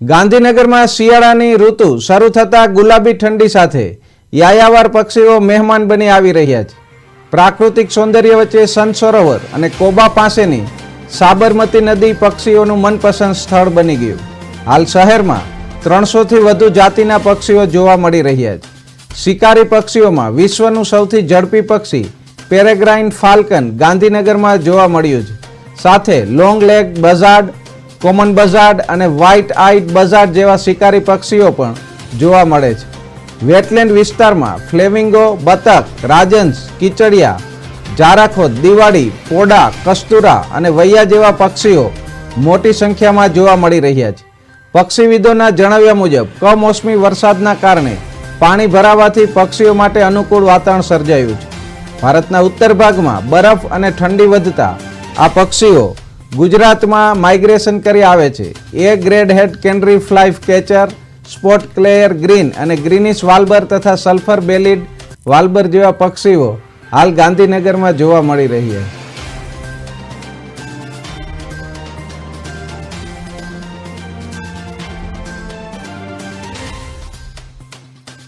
ગાંધીનગરમાં શિયાળાની ઋતુ શરૂ થતાં ગુલાબી ઠંડી સાથે યાયાવાર પક્ષીઓ મહેમાન બની આવી રહ્યા છે. પ્રાકૃતિક સૌંદર્ય વચ્ચે સન સરોવર અને કોબા પાસેની સાબરમતી નદી પક્ષીઓનું મનપસંદ સ્થળ બની ગયું. હાલ શહેરમાં ત્રણસોથી વધુ જાતિના પક્ષીઓ જોવા મળી રહ્યા છે. શિકારી પક્ષીઓમાં વિશ્વનું સૌથી ઝડપી પક્ષી પેરેગ્રાઇન ફાલ્કન ગાંધીનગરમાં જોવા મળ્યું છે. સાથે long leg buzzard common buzzard અને વ્હાઇટ આઇટ બઝાર્ડ જેવા શિકારી પક્ષીઓ પણ જોવા મળે છે. વેટલેન્ડ વિસ્તારમાં ફ્લેમિંગો, બતક રાજંસ કીચડિયા, જારાખો, દિવાળી, પોડા, કસ્તુરા અને વૈયા જેવા પક્ષીઓ મોટી સંખ્યામાં જોવા મળી રહ્યા છે. પક્ષીવિદોના જણાવ્યા મુજબ, કમોસમી વરસાદના કારણે પાણી ભરાવાથી પક્ષીઓ માટે અનુકૂળ વાતાવરણ સર્જાયું છે. ભારતના ઉત્તર ભાગમાં બરફ અને ઠંડી વધતા આ પક્ષીઓ ગુજરાતમાં માઇગ્રેશન કરી આવે છે. એ grey headed canary flycatcher spot ક્લેયર green અને ગ્રીનિશ વાલ્બર તથા સલ્ફર બેલિડ વાલ્બર જેવા પક્ષીઓ હાલ ગાંધીનગરમાં જોવા મળી રહ્યા છે.